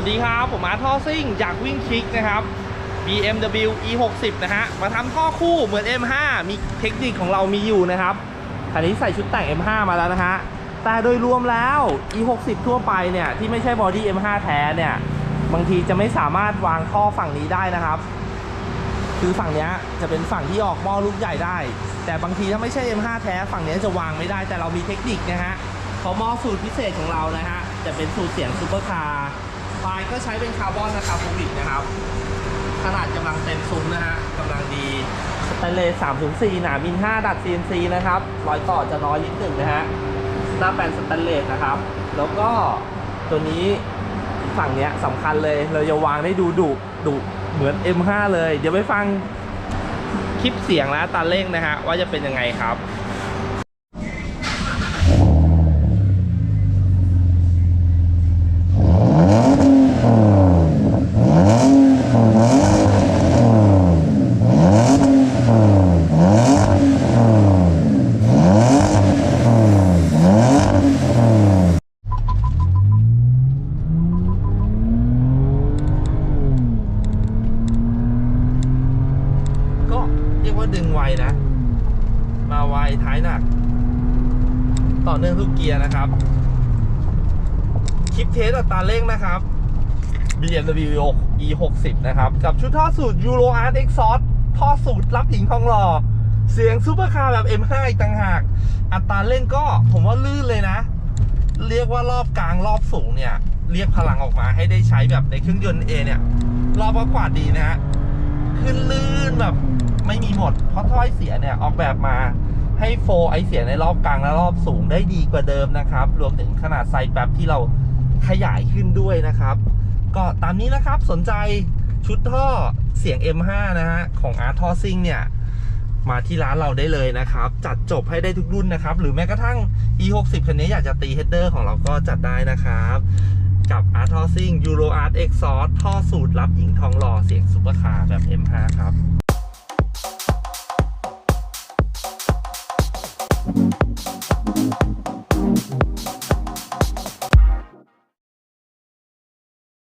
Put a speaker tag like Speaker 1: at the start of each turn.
Speaker 1: วัสดีครับ ผมมาท่อซิ่งอยากวิ่งคลิกนะครับ BMW E60 นะฮะ มาทำท่อคู่เหมือน M5 มีเทคนิคของเรามีอยู่นะครับคันนี้ใส่ชุดแต่ง M5 มาแล้วนะฮะ แต่โดยรวมแล้ว E60 ทั่วไปเนี่ย ที่ไม่ใช่บอดี้ M5 แท้เนี่ย บางทีจะไม่สามารถวางท่อฝั่งนี้ได้นะครับ คือฝั่งนี้จะเป็นฝั่งที่ออกหม้อลูกใหญ่ได้ แต่บางทีถ้าไม่ใช่ M5 แท้ฝั่งนี้จะวางไม่ได้ แต่เรามีเทคนิคนะฮะเพราหม้อสูตรพิเศษของเรานะฮะ จะเป็นสูตรเสียงซูเปอร์คาร์ ปลายก็ใช้เป็นคาร์บอนนะครับฟูบิกนะครับ ขนาดกำลังเต็มซุ้มนะฮะกำลังดีสแตนเลส3 0 4หนามิน 5 ดัด CNC นะครับรอยต่อจะน้อยนิดหนึ่งนะฮะหน้าแปลนสแตนเลสนะครับ แล้วก็ตัวนี้ฝั่งเนี้ยสำคัญเลยเราจะวางได้ดูดุดุเหมือน M5 เลย เดี๋ยวไปฟังคลิปเสียงและอัตาเร่งนะฮะว่าจะเป็นยังไงครับ ไวนะ มาไวท้ายหนัก ต่อเนื่องทุกเกียร์นะครับ คลิปเทสอัตราเร่งนะครับ BMW E60 นะครับ กับชุดท่อสูตร Euro Art Exhaust ท่อสูตรรับหญิงทองหล่อ เสียงซูเปอร์คาร์แบบ M5 อีกต่างหาก อัตราเร่งก็ผมว่าลื่นเลยนะ เรียกว่ารอบกลางรอบสูงเนี่ย เรียกพลังออกมาให้ได้ใช้แบบในเครื่องยนต์ A เนี่ย รอบก็กวาดดีนะฮะขึ้นลื่นแบบ ไม่มีหมด เพราะถ้อยเสียเนี่ยออกแบบมาให้โฟไอเสียในรอบกลางและรอบสูงได้ดีกว่าเดิมนะครับ รวมถึงขนาดไซส์แป๊บที่เราขยายขึ้นด้วยนะครับ ก็ตามนี้นะครับสนใจชุดท่อเสียง M5 นะฮะของ Art t o s i n g เนี่ยมาที่ร้านเราได้เลยนะครับ จัดจบให้ได้ทุกรุ่นนะครับ หรือแม้กระทั่ง E60 คันนี้อยากจะตีเฮดเดอร์ของเราก็จัดได้นะครับ กับ Art t o s i n g Euro Art Exhaust ท่อสูตรรับหญิงทองหล่อเสียงซุปเปอร์คาร์แบบ M5 ครับ